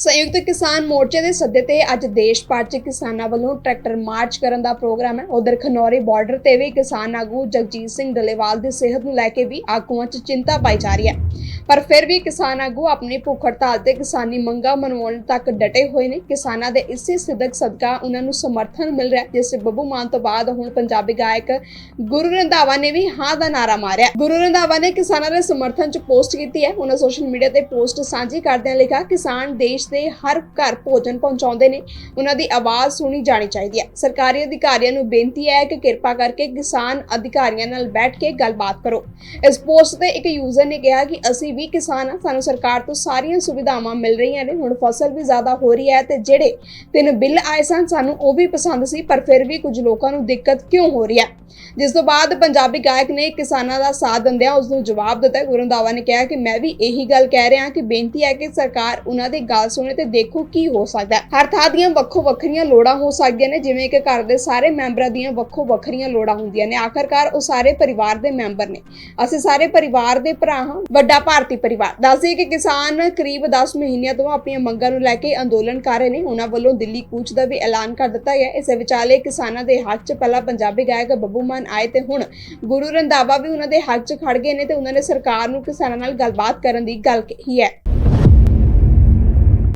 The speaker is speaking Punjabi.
ਸੰਯੁਕਤ ਕਿਸਾਨ ਮੋਰਚੇ ਦੇ ਸੱਦੇ ਤੇ ਅੱਜ ਦੇਸ਼ ਭਰ 'ਚ ਕਿਸਾਨਾਂ ਵੱਲੋਂ ਟਰੈਕਟਰ ਮਾਰਚ ਕਰਨ ਦਾ ਪ੍ਰੋਗਰਾਮ ਹੈ। ਉਧਰ ਖਨੌਰੀ ਬਾਰਡਰ ਤੇ ਵੀ ਕਿਸਾਨ ਆਗੂ ਜਗਜੀਤ ਸਿੰਘ ਡਲੇਵਾਲ ਦੀ ਸਿਹਤ ਨੂੰ ਲੈ ਕੇ ਵੀ ਆਗੂਆਂ 'ਚ ਚਿੰਤਾ ਪਾਈ ਜਾ ਰਹੀ ਹੈ। ਪਰ ਫਿਰ ਵੀ ਕਿਸਾਨ ਆਗੂ ਆਪਣੀ ਭੁੱਖ ਹੜਤਾਲ ਤੇ ਕਿਸਾਨੀ ਮੰਗਾਂ ਮਨਵਾਉਣ ਤੱਕ ਡਟੇ ਹੋਏ ਨੇ। ਕਿਸਾਨਾਂ ਦੇ ਇਸੇ ਸਿੱਧਕ ਸਦਕਾ ਉਹਨਾਂ ਨੂੰ ਸਮਰਥਨ ਮਿਲ ਰਿਹਾ ਜਿਸ ਬੱਬੂ ਮਾਨ ਤੋਂ ਬਾਅਦ ਹੁਣ ਪੰਜਾਬੀ ਗਾਇਕ ਗੁਰੂ ਰੰਧਾਵਾ ਨੇ ਵੀ ਹਾਂ ਦਾ ਨਾਰਾ ਮਾਰਿਆ ਗੁਰੂ ਰੰਧਾਵਾ ਨੇ ਕਿਸਾਨਾਂ ਦੇ ਸਮਰਥਨ 'ਚ ਪੋਸਟ ਕੀਤੀ ਹੈ। ਉਹਨਾਂ ਸੋਸ਼ਲ ਮੀਡੀਆ ਤੇ ਪੋਸਟ ਸਾਂਝੀ ਕਰਦਿਆਂ ਲਿਖਿਆ, ਕਿਸਾਨ ਦੇਸ਼ ਦੇ ਹਰ ਘਰ ਭੋਜਨ ਪਹੁੰਚਾਉਂਦੇ ਨੇ, ਉਹਨਾਂ ਦੀ ਆਵਾਜ਼ ਸੁਣੀ ਜਾਣੀ ਚਾਹੀਦੀ ਹੈ। ਸਰਕਾਰੀ ਅਧਿਕਾਰੀਆਂ ਨੂੰ ਬੇਨਤੀ ਹੈ ਕਿ ਕਿਰਪਾ ਕਰਕੇ ਕਿਸਾਨ ਅਧਿਕਾਰੀਆਂ ਨਾਲ ਬੈਠ ਕੇ ਗੱਲਬਾਤ ਕਰੋ। ਇਸ ਪੋਸਟ ਤੇ ਇੱਕ ਯੂਜ਼ਰ ਨੇ ਕਿਹਾ ਕਿ ਅਸੀਂ ਵੀ ਕਿਸਾਨ ਹਾਂ, ਸਾਨੂੰ ਸਰਕਾਰ ਤੋਂ ਸਾਰੀਆਂ ਸੁਵਿਧਾਵਾਂ ਮਿਲ ਰਹੀਆਂ ਨੇ, ਹੁਣ ਫਸਲ ਵੀ ਜ਼ਿਆਦਾ ਹੋ ਰਹੀ ਹੈ ਤੇ ਜਿਹੜੇ ਤਿੰਨ ਬਿੱਲ ਆਏ ਸਨ, ਸਾਨੂੰ ਉਹ ਵੀ ਪਸੰਦ ਸੀ, ਪਰ ਫਿਰ ਵੀ ਕੁਝ ਲੋਕਾਂ ਨੂੰ ਦਿੱਕਤ ਕਿਉਂ ਹੋ ਰਹੀ ਹੈ? ਜਿਸ ਤੋਂ ਬਾਅਦ ਪੰਜਾਬੀ ਗਾਇਕ ਨੇ ਕਿਸਾਨਾਂ ਦਾ ਸਾਥ ਦਿੰਦਿਆਂ ਉਸ ਨੂੰ ਜਵਾਬ ਦਿੱਤਾ। ਗੁਰੂ ਰੰਧਾਵਾ ਨੇ ਕਿਹਾ ਕਿ ਮੈਂ ਵੀ ਇਹੀ ਗੱਲ ਕਹਿ ਰਿਹਾ ਕਿ ਬੇਨਤੀ ਹੈ ਕਿ ਸਰਕਾਰ ਉਹਨਾਂ ਦੀ ਗੱਲ ਸੁਣੇ ਤੇ ਦੇਖੋ ਕੀ ਹੋ ਸਕਦਾ ਹੈ। ਹਰ ਥਾਂ ਦੀਆਂ ਵੱਖੋ ਵੱਖਰੀਆਂ ਲੋੜਾਂ ਹੋ ਸਕਦੀਆਂ ਨੇ, ਜਿਵੇਂ ਕਿ ਘਰ ਦੇ ਸਾਰੇ ਮੈਂਬਰਾਂ ਦੀਆਂ ਵੱਖੋ ਵੱਖਰੀਆਂ ਲੋੜਾਂ ਹੁੰਦੀਆਂ ਨੇ। ਆਖਰਕਾਰ ਉਹ ਸਾਰੇ ਪਰਿਵਾਰ ਦੇ ਮੈਂਬਰ ਨੇ। ਅਸੀਂ ਸਾਰੇ ਪਰਿਵਾਰ ਦੇ ਭਰਾ ਹਾਂ, ਵੱਡਾ ਭਾਰਤੀ ਪਰਿਵਾਰ। ਦੱਸਦੇ ਕਿ ਕਿਸਾਨ ਕਰੀਬ 10 ਮਹੀਨਿਆਂ ਤੋਂ ਆਪਣੀਆਂ ਮੰਗਾਂ ਨੂੰ ਲੈ ਕੇ ਅੰਦੋਲਨ ਕਰ ਰਹੇ ਨੇ। ਉਹਨਾਂ ਵੱਲੋਂ ਦਿੱਲੀ ਕੂਚ ਦਾ ਵੀ ਐਲਾਨ ਕਰ ਦਿੱਤਾ ਗਿਆ। ਇਸੇ ਵਿਚਾਲੇ ਕਿਸਾਨਾਂ ਦੇ ਹੱਕ 'ਚ ਪਹਿਲਾਂ ਪੰਜਾਬੀ ਗਾਇਕ ਬੱਬੂ ਮਾਨ ਆਏ ਤੇ ਹੁਣ ਗੁਰੂ ਰੰਧਾਵਾ ਵੀ ਉਹਨਾਂ ਦੇ ਹੱਕ 'ਚ ਖੜ ਗਏ ਨੇ ਤੇ ਉਹਨਾਂ ਨੇ ਸਰਕਾਰ ਨੂੰ ਕਿਸਾਨਾਂ ਨਾਲ ਗੱਲਬਾਤ ਕਰਨ ਦੀ ਗੱਲ ਕਹੀ ਹੈ।